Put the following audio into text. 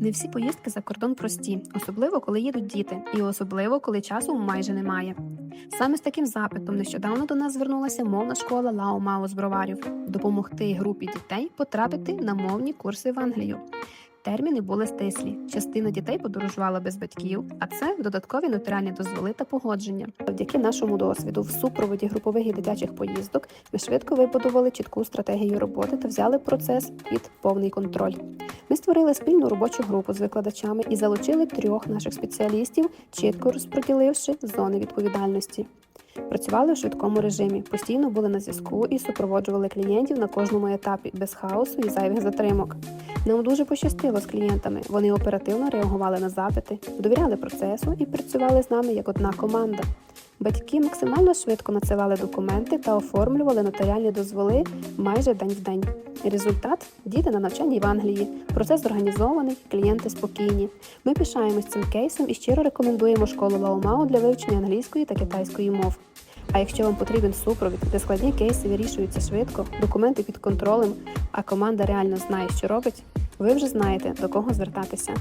Не всі поїздки за кордон прості, особливо коли їдуть діти, і особливо коли часу майже немає. Саме з таким запитом нещодавно до нас звернулася мовна школа Лао Мао з броварів допомогти групі дітей потрапити на мовні курси в Англію. Терміни були стислі. Частина дітей подорожувала без батьків, а це додаткові нотаріальні дозволи та погодження. Завдяки нашому досвіду в супроводі групових і дитячих поїздок ми швидко вибудували чітку стратегію роботи та взяли процес під повний контроль. Ми створили спільну робочу групу з викладачами і залучили трьох наших спеціалістів, чітко розподіливши зони відповідальності. Працювали у швидкому режимі, постійно були на зв'язку і супроводжували клієнтів на кожному етапі без хаосу і зайвих затримок. Нам дуже пощастило з клієнтами. Вони оперативно реагували на запити, довіряли процесу і працювали з нами як одна команда. Батьки максимально швидко надсилали документи та оформлювали нотаріальні дозволи майже день в день. Результат діти на навчанні в Англії. Процес організований, клієнти спокійні. Ми пишаємось цим кейсом і щиро рекомендуємо школу Лаомао для вивчення англійської та китайської мов. А якщо вам потрібен супровід, де складні кейси вирішуються швидко, документи під контролем, а команда реально знає, що робить, ви вже знаєте до кого звертатися.